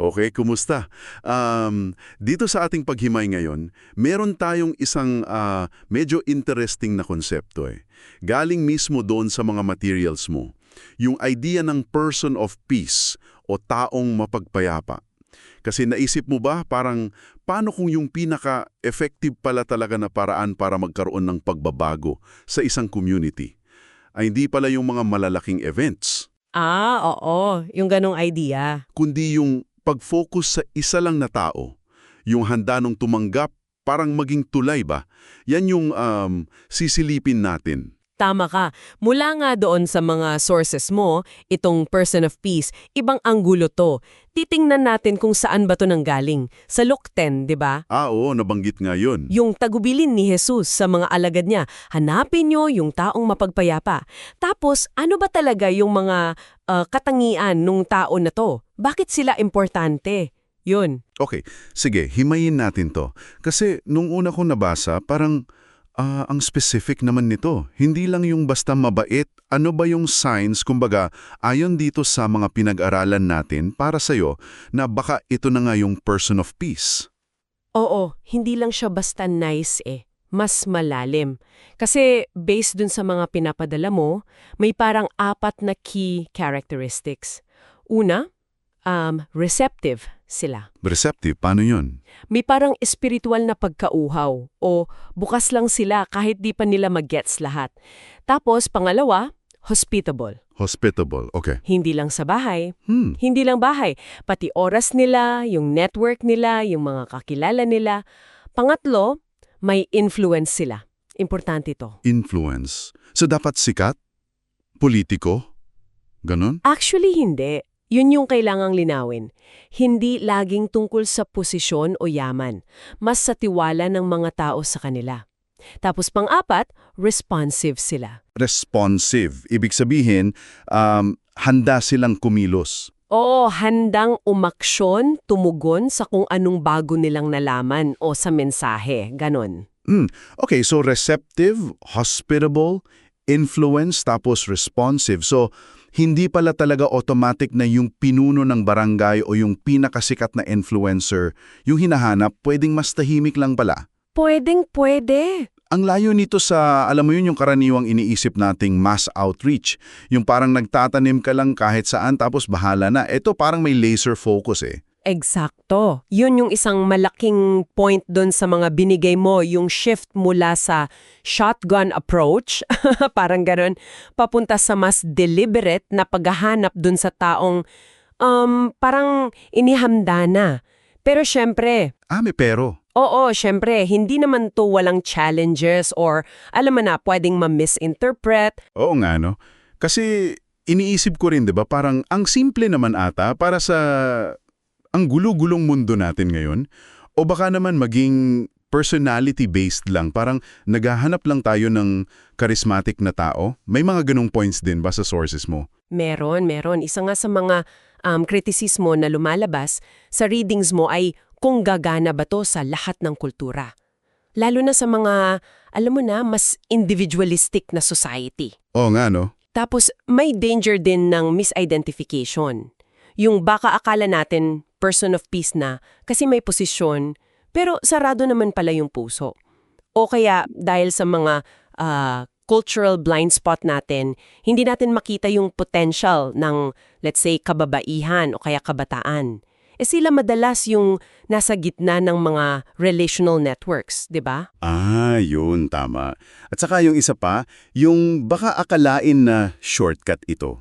Okay, kumusta? Um, dito sa ating paghimay ngayon, meron tayong isang ah, medyo interesting na konsepto eh. Galing mismo doon sa mga materials mo. Yung idea ng person of peace o taong mapagpayapa. Kasi naisip mo ba parang paano kung yung pinaka-effective pala talaga na paraan para magkaroon ng pagbabago sa isang community? Ay hindi pala yung mga malalaking events, Ah, oo. Yung ganong idea. kundi yung pag-focus sa isa lang na tao. Yung handa nung tumanggap, parang maging tulay ba? Yan yung um, sisilipin natin. Tama ka. Mula nga doon sa mga sources mo, itong person of peace, ibang anggulo to. Titingnan natin kung saan ba to nanggaling. Sa Luke 10, di ba? Ah, oo, nabanggit nga yun. Yung tagubilin ni Jesus sa mga alagad niya, hanapin nyo yung taong mapagpayapa. Tapos, ano ba talaga yung mga ah, katangian nung tao na to? Bakit sila importante? Yun. Okay, sige, himayin natin to. Kasi nung una ko nabasa, parang ah, ang specific naman nito. Hindi lang yung basta mabait, ano ba yung signs, kumbaga, ayon dito sa mga pinag-aralan natin para sa'yo na baka ito na nga yung person of peace. Oo, hindi lang siya basta nice eh. Mas malalim. Kasi based dun sa mga pinapadala mo, may parang apat na key characteristics. Una, um, receptive sila. Receptive, paano yun? May parang espiritual na pagkauhaw o bukas lang sila kahit di pa nila mag-gets lahat. Tapos, pangalawa, hospitable. Hospitable, okay. Hindi lang sa bahay, Hmm, hindi lang bahay, pati oras nila, yung network nila, yung mga kakilala nila. Pangatlo, may influence sila. Importante ito. influence. So dapat sikat? Politiko? Ganon? Actually, hindi. Yun yung kailangang linawin. Hindi laging tungkol sa posisyon o yaman. Mas sa tiwala ng mga tao sa kanila. Tapos pang-apat, responsive sila. Responsive. Ibig sabihin, um, handa silang kumilos. Oo, handang umaksyon, tumugon sa kung anong bago nilang nalaman o sa mensahe. Ganon. Hmm. Okay, so receptive, hospitable, influence, tapos responsive. So, hindi pala talaga automatic na yung pinuno ng barangay o yung pinakasikat na influencer, yung hinahanap, pwedeng mas tahimik lang pala. Pwedeng pwede. Ang layo nito sa, alam mo yun, yung karaniwang iniisip nating mass outreach. Yung parang nagtatanim ka lang kahit saan tapos bahala na. Ito parang may laser focus eh. Eksakto. Yun yung isang malaking point doon sa mga binigay mo, yung shift mula sa shotgun approach, parang ganun, papunta sa mas deliberate na paghahanap doon sa taong um, parang inihamda na. Pero syempre, Ah, may pero. oo, syempre, hindi naman to walang challenges or alam mo na, pwedeng ma-misinterpret. Oo nga, no? Kasi iniisip ko rin, di ba, parang ang simple naman ata para sa ang gulo-gulong mundo natin ngayon. O baka naman maging personality-based lang, parang naghahanap lang tayo ng charismatic na tao. May mga ganong points din ba sa sources mo? Meron, meron. Isa nga sa mga um, kritisismo na lumalabas sa readings mo ay kung gagana ba to sa lahat ng kultura. Lalo na sa mga, alam mo na, mas individualistic na society. Oo nga, no? Tapos may danger din ng misidentification. Yung baka akala natin person of peace na kasi may posisyon, pero sarado naman pala yung puso. O kaya dahil sa mga ah, cultural blind spot natin, hindi natin makita yung potential ng, let's say, kababaihan o kaya kabataan. Eh sila madalas yung nasa gitna ng mga relational networks, di ba? Ah, yun, tama. At saka yung isa pa, yung baka akalain na shortcut ito.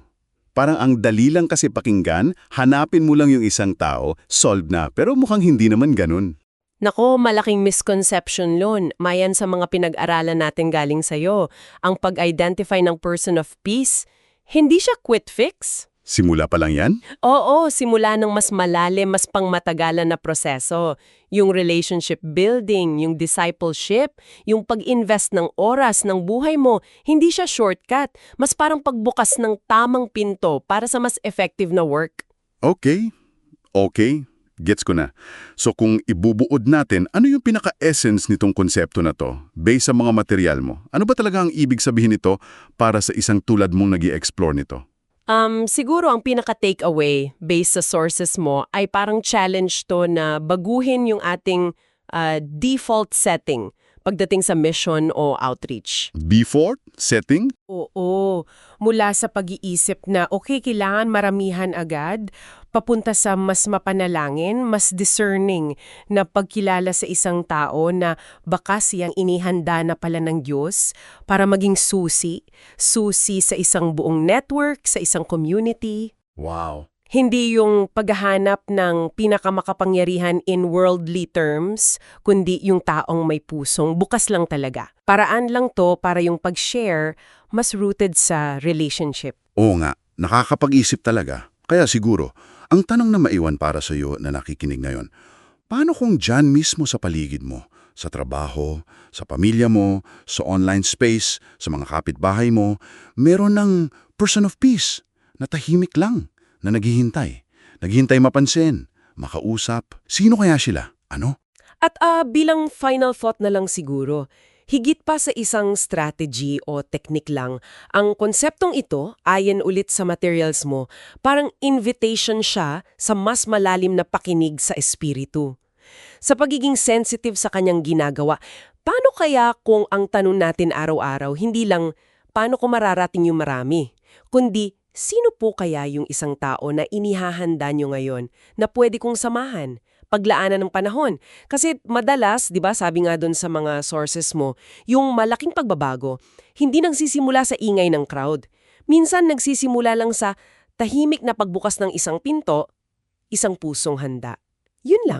Parang ang dali lang kasi pakinggan, hanapin mo lang yung isang tao, solved na. Pero mukhang hindi naman ganun. Nako, malaking misconception lon. Mayan sa mga pinag-aralan natin galing sa'yo. Ang pag-identify ng person of peace, hindi siya quick fix. Simula pa lang yan? Oo, simula ng mas malalim, mas pangmatagalan na proseso. Yung relationship building, yung discipleship, yung pag-invest ng oras ng buhay mo, hindi siya shortcut. Mas parang pagbukas ng tamang pinto para sa mas effective na work. Okay. Okay. Gets ko na. So kung ibubuod natin, ano yung pinaka-essence nitong konsepto na to, based sa mga material mo? Ano ba talaga ang ibig sabihin nito para sa isang tulad mong nag explore nito? Um, siguro ang pinaka-takeaway based sa sources mo ay parang challenge to na baguhin yung ating ah, default setting pagdating sa mission o outreach. Before? Setting? Oo, mula sa pag-iisip na okay, kailangan maramihan agad, papunta sa mas mapanalangin, mas discerning na pagkilala sa isang tao na baka siyang inihanda na pala ng Diyos para maging susi, susi sa isang buong network, sa isang community. Wow. Hindi yung paghahanap ng pinakamakapangyarihan in worldly terms, kundi yung taong may pusong bukas lang talaga. Paraan lang to para yung pag-share mas rooted sa relationship. Oo nga, nakakapag-isip talaga. Kaya siguro, ang tanong na maiwan para sa iyo na nakikinig ngayon, paano kung dyan mismo sa paligid mo, sa trabaho, sa pamilya mo, sa online space, sa mga kapitbahay mo, meron ng person of peace na tahimik lang, na naghihintay. Naghihintay mapansin, makausap. Sino kaya sila? Ano? At ah, bilang final thought na lang siguro, higit pa sa isang strategy o technique lang, ang konseptong ito, ayon ulit sa materials mo, parang invitation siya sa mas malalim na pakinig sa espiritu. Sa pagiging sensitive sa kanyang ginagawa, paano kaya kung ang tanong natin araw-araw hindi lang paano ko mararating yung marami, kundi sino po kaya yung isang tao na inihahanda nyo ngayon na pwede kong samahan? Paglaanan ng panahon. Kasi madalas, 'di ba, sabi nga doon sa mga sources mo, yung malaking pagbabago hindi nagsisimula sa ingay ng crowd. Minsan nagsisimula lang sa tahimik na pagbukas ng isang pinto, isang pusong handa. Yun lang.